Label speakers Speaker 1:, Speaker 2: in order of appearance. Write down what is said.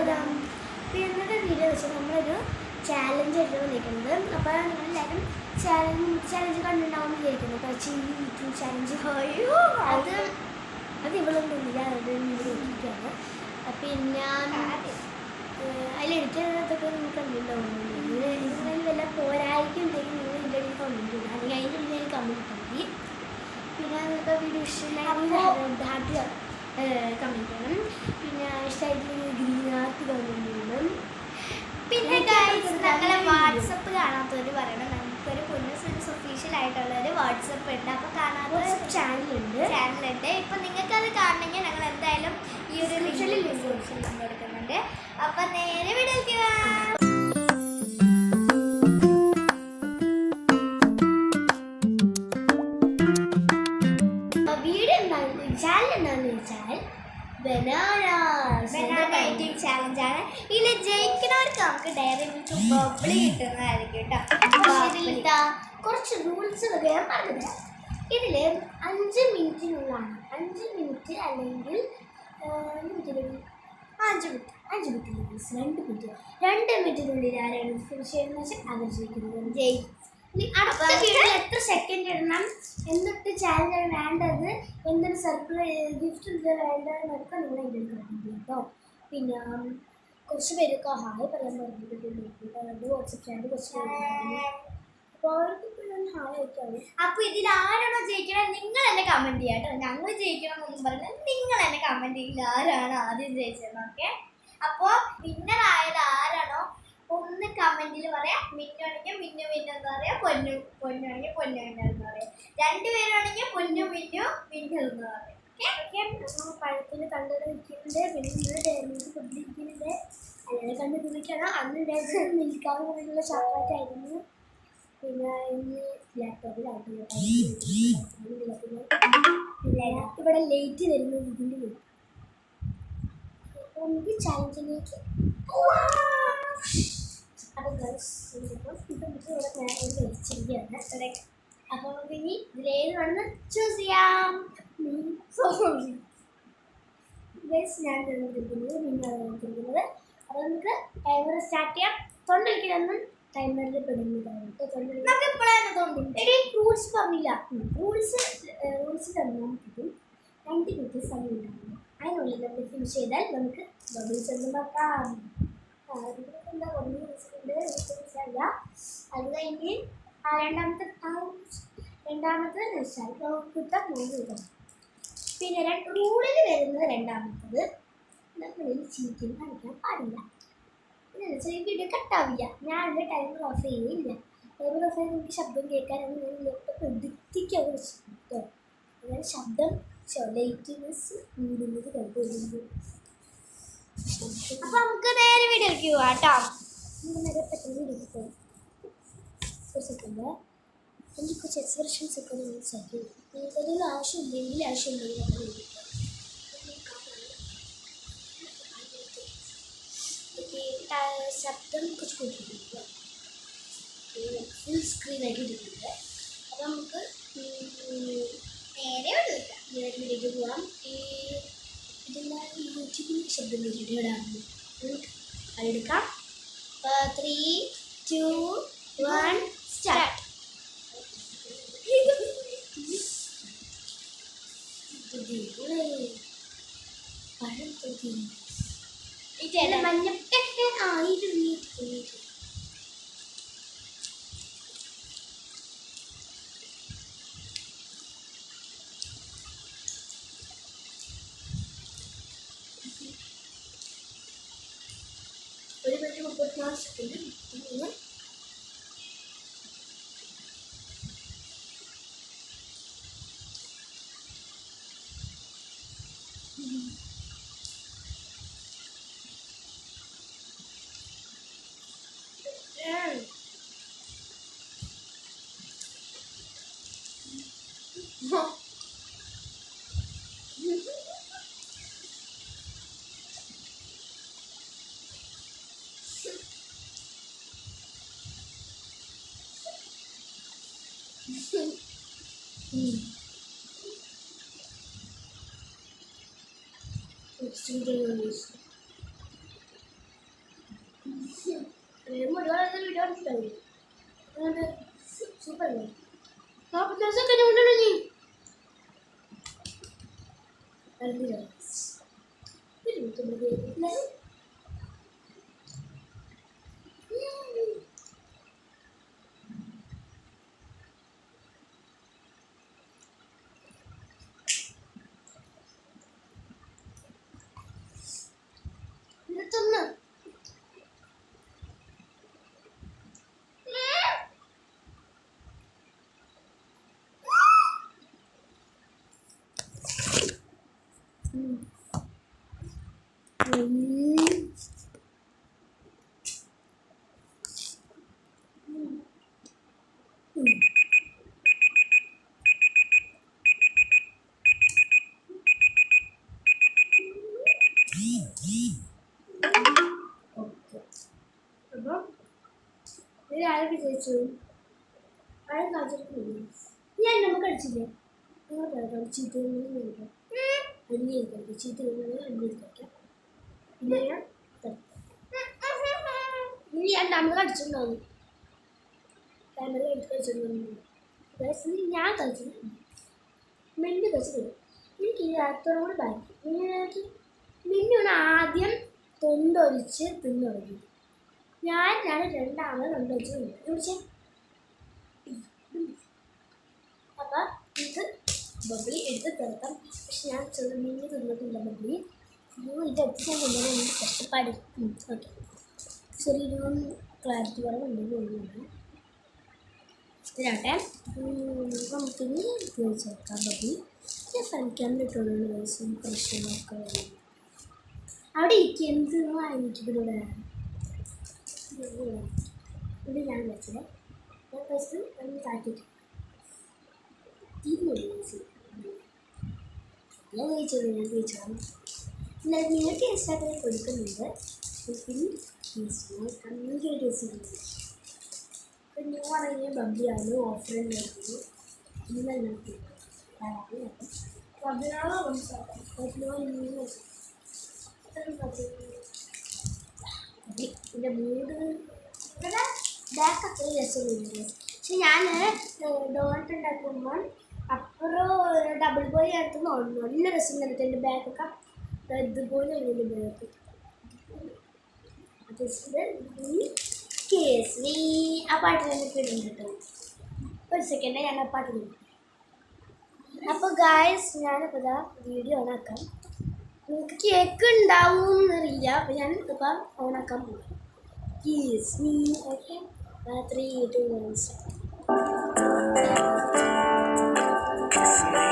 Speaker 1: സ്വാഗതം അപ്പോൾ ഇന്നത്തെ വീഡിയോ വെച്ചാൽ നമ്മളൊരു ചാലഞ്ച് ആയിട്ട് വന്നിരിക്കുന്നത് അപ്പോൾ നിങ്ങളെല്ലാവരും ചാലഞ്ച് ചാലഞ്ച് കണ്ടിട്ടുണ്ടാവും വിചാരിക്കുന്നു. യൂട്യൂബ് ചാലഞ്ച്
Speaker 2: അയ്യോ
Speaker 1: അത് അത് ഇവളൊന്നുമില്ല അത് നോക്കിയിട്ടാണ് പിന്നെ അതിലെടുത്തതൊക്കെ നിങ്ങൾക്ക് കണ്ടിട്ടുണ്ടാവും. നിങ്ങൾ ഇതിൽ വല്ല പോരായിരിക്കും ഉണ്ടെങ്കിൽ നിങ്ങൾ എന്റെ ഇടയിൽ കമന്റ് ചെയ്യുക അല്ലെങ്കിൽ അതിന്റെ ഇടയിൽ കമന്റ് ഇട്ടാൽ മതി. പിന്നെ നിങ്ങൾക്ക് വീഡിയോ ഇഷ്ടമില്ല കമന്റ് ചെയ്യണം. പിന്നെ ഇഷ്ടമായിട്ടുണ്ടെങ്കിൽ ഗ്രീൻ ആർട്ട് കമന്റ് ചെയ്യണം
Speaker 2: പിന്നെ ഗൈസ് ഞങ്ങളെ കാണാത്തവര് പറയണം. നമുക്കൊരു പുന്നസ് ഒഫീഷ്യൽ ആയിട്ടുള്ള ഒരു വാട്സപ്പ് ഉണ്ട്. അപ്പോൾ കാണാത്ത
Speaker 1: ചാനൽ ചാനലുണ്ട്
Speaker 2: ചാനലുണ്ട് ഇപ്പൊ നിങ്ങൾക്ക് അത് കാണണമെങ്കിൽ ഞങ്ങൾ എന്തായാലും ഈ ഒരു ലിങ്ക് കൊടുക്കുന്നുണ്ട്. നമുക്ക് ഡയറി മിൽക്ക് ബബിളി കിട്ടുന്നതായിരിക്കും കേട്ടോ
Speaker 1: കുറച്ച് റൂൾസ് ഞാൻ പറഞ്ഞുതരാം. ഇതിൽ അഞ്ച് മിനിറ്റിനുള്ളാണ് അഞ്ച് മിനിറ്റ് അല്ലെങ്കിൽ അഞ്ച് മിനിറ്റ് അഞ്ച് മിനിറ്റ് മീൻസ് രണ്ട് മിനിറ്റ് രണ്ട് മിനിറ്റിനുള്ളിൽ ആരാണ് ഫിനിഷ് ചെയ്യുന്നത് വെച്ചാൽ അവർ ജയിക്കുന്നത് അടുത്ത എത്ര സെക്കൻഡ് ഇടണം? എന്നിട്ട് ആണ് വേണ്ടത്? എന്തൊരു സർപ്രൈസ് ഗിഫ്റ്റ് വേണ്ടതെന്നൊക്കെ നിങ്ങൾ കമന്റ് കേട്ടോ പിന്നെ കുറച്ച് പേരൊക്കെ ഹായ് പറയാൻ പറഞ്ഞിട്ടുണ്ട് വാട്സപ്പ് ചാനൽ കുറച്ച് പേരുണ്ടായിരുന്നു
Speaker 2: ഇതിൽ ആരാണോ ജയിക്കണത് നിങ്ങൾ എന്നെ കമന്റ് ചെയ്യാം കേട്ടോ. ഞങ്ങൾ ജയിക്കണം പറഞ്ഞാൽ നിങ്ങൾ എന്നെ കമന്റ് ചെയ്യില്ല ആരാണ് ആദ്യം ജയിച്ചതെന്ന് ഓക്കെ അപ്പോ വിന്നർ ആയത് ആരാണോ? ഒന്ന് കമന്റിൽ പറയാം. മിന്നുവാണെങ്കിൽ മിന്നു മിന്നു എന്ന് പറയാം. പൊന്നു പൊന്നു പൊന്നുവാണെങ്കിൽ പൊന്നു മിന്നു എന്ന് പറയാം. രണ്ടുപേരാണെങ്കിൽ പൊന്നു മിന്നു മിന്നു എന്ന് പറയാം. ഓക്കെ
Speaker 1: നമ്മൾ പഴത്തിന് കണ്ടത് ഇരിക്കുന്നുണ്ട് പിന്നെ ഇന്ന് ഡയറിക്ക് കൊണ്ടിരിക്കുന്നുണ്ട്. അങ്ങനെ കണ്ട് കുടിക്കണം അന്ന് ഉണ്ടായിരുന്നത് മിൽക്കാവ് പറഞ്ഞുള്ള ചോക്ലേറ്റ് ആയിരുന്നു. പിന്നെ ഇന്ന് ലാപ്ടോപ്പിലാണ് ഇവിടെ ലേറ്റ് വരുന്നത് ഇതിന്റെ വരും അപ്പോൾ നമുക്ക് ചാലഞ്ചിലേക്ക് അപ്പോൾ ഗേൾസ് ഇപ്പം നമുക്ക് ഇവിടെ നേരം കഴിച്ചിരിക്കുകയാണ് അപ്പോൾ നമുക്ക് ഇനി ഇതിലേത് വേണമെന്ന് ചൂസ് ചെയ്യാം. ഞാൻ അപ്പോൾ നമുക്ക് ടൈമർ സ്റ്റാർട്ട് ചെയ്യാം ടൈമറിൽ പെടുന്നതാണ്
Speaker 2: നമുക്ക്
Speaker 1: റൂൾസ് റൂൾസ് റൂൾസ് ചെയ്താൽ നമുക്ക് ബബിൾസ് രണ്ടാമത്തെ രണ്ടാമത്തെ വെച്ചാൽ കിട്ടാൻ മൂന്ന് പിന്നെ റൂളിൽ വരുന്നത് രണ്ടാമത്തത്. നമ്മളിൽ ചീറ്റിങ് കാണിക്കാൻ പാടില്ല. പിന്നെ വെച്ചാൽ ഈ വീഡിയോ കട്ടാവില്ല ഞാൻ എന്റെ ടൈമർ ഓഫ് ചെയ്യില്ല ടൈമർ ഓഫ് ചെയ്ത് എനിക്ക് ശബ്ദം കേൾക്കാനൊന്നും ഞാൻ ലാപ്ടോപ്പ് എടുത്തിക്കാൻ വെച്ചിട്ടോ അങ്ങനെ ശബ്ദം ലൈറ്റ്നെസ് കൂടുന്നത് കണ്ടുവരുന്നത്.
Speaker 2: അപ്പൊ നമുക്ക് നേരെ വീഡിയോക്ക് പോവാം കേട്ടോ.
Speaker 1: നേരെ പെട്ടെന്ന് വീഡിയോ ഒരു എനിക്ക് കുറച്ച് എക്സ്പ്രഷൻസ് ഒക്കെ നിങ്ങൾ സഹിക്കും എന്തെങ്കിലും ആവശ്യമില്ലെങ്കിൽ ആവശ്യമില്ലെങ്കിൽ ശബ്ദം കുറച്ച് കൂട്ടിയിട്ടുണ്ട് ഫുൾ ആയിട്ട് ഇട്ടിട്ടുണ്ട് അപ്പം നമുക്ക്
Speaker 2: നേരെ
Speaker 1: വീട്ടിലേക്ക് പോകാം ഈ ഇതെല്ലാം യൂട്യൂബിൽ ശബ്ദം വീട്ടിൽ അതെടുക്കാം. ത്രീ ടു വൺ സ്റ്റാർട്ട് മഞ്ഞ ആ ഇത് നീട്ട് നീട്ട് ഒരു മിനിറ്റ് മുപ്പത്തിനാല് second. Students. Remember, don't let me down. Super. Stop, there's a kind of ഒരു മിനിറ്റ് മതി. ഇല്ലേ? ഇരുപത്തൊന്ന് ഓക്കെ അപ്പം ഇതിൽ ആരൊക്കെ ജയിച്ചു ആരും കാണിച്ചിട്ടില്ല ഞാൻ നമുക്ക് അടിച്ചില്ലേ? നിങ്ങൾ പറയാം ചീത്ത കഴിക്കാം ചീത്ത കഴിക്കുന്നത് തരാം. ഇനി ഞാൻ നമ്മൾ കളിച്ചിട്ടുണ്ടാവും. ക്യാമറ എടുത്ത് ഞാൻ കളിച്ചിട്ടുണ്ട് മെന്നു കളിച്ചിട്ടുണ്ട് എനിക്ക് ഈ അത്തോടും കൂടി ബാക്കി എനിക്ക് മിന്നുണ് ആദ്യം തൊണ്ടൊലിച്ച് തിന്നു തുടങ്ങി ഞാൻ ഞാൻ രണ്ടാമത് തൊണ്ടൊലിച്ച് തിന്നു. അപ്പം ഇത് ബബ്ലി എടുത്ത് തീർക്കാം പക്ഷെ ഞാൻ ചെറു മിന്നി തിന്നിട്ടില്ല അയ്യോ ഇത് കൊണ്ടുവരാൻ എനിക്ക് കഷ്ടപ്പാട് ഓക്കെ. ചെറിയൊരു ക്ലാരിറ്റി കുറവുണ്ട് തോന്നുന്നുണ്ട് ഇതിനാട്ടെ നമുക്കിനി ചേർക്കാം മതി ഞാൻ ശ്രമിക്കാൻ ഇട്ടുള്ളൂ ദിവസം പ്രശ്നങ്ങളൊക്കെ വരും അവിടെ ഇരിക്കും. എന്ത് വാങ്ങിക്കുന്നൂടെ ഇത് ഞാൻ വെച്ചത് ഞാൻ ഫസ്റ്റ് ഒന്ന് താറ്റിട്ട് തീരുന്നില്ല ഞാൻ ചോദിച്ചത് ഞാൻ കഴിച്ചതാണ് പിന്നെ നിങ്ങൾക്ക് ഇൻസ്റ്റാഗ്രാമിൽ കൊടുക്കുന്നുണ്ട്. അപ്പം ന്യൂ ആണെങ്കിൽ ബബ്ബിയാണ് ഓഫർ ഉണ്ടായിരുന്നു ഇന്നലെ ബബ്ബിനാണോ ഓഫറിനോ എന്റെ മൂഡ് ബാക്ക് അത്ര രസമില്ല പക്ഷെ ഞാൻ ഡോണറ്റ് ഉണ്ടാക്കുമ്പോൾ അപ്പുറം ഡബിൾ ബോയ് അടുത്ത് നല്ല രസം നടത്തുന്നുണ്ട് ബാക്കൊക്കെ ഇതുപോലെ എന്റെ ബാക്ക് കേസരി. ആ പാട്ട് എനിക്ക് ഇടും കേട്ടോ. ഒരു സെക്കൻഡ് ഞാൻ ആ പാട്ട് ഇടും. അപ്പോൾ ഗായസ് ഞാനിപ്പോൾ ഇതാ വീഡിയോ ഓണാക്കാം നിങ്ങൾക്ക് കേക്ക് ഉണ്ടാവും എന്നറിയില്ല അപ്പം ഞാൻ ഇപ്പം ഓണാക്കാൻ പോകും yes me okay three two one
Speaker 3: Close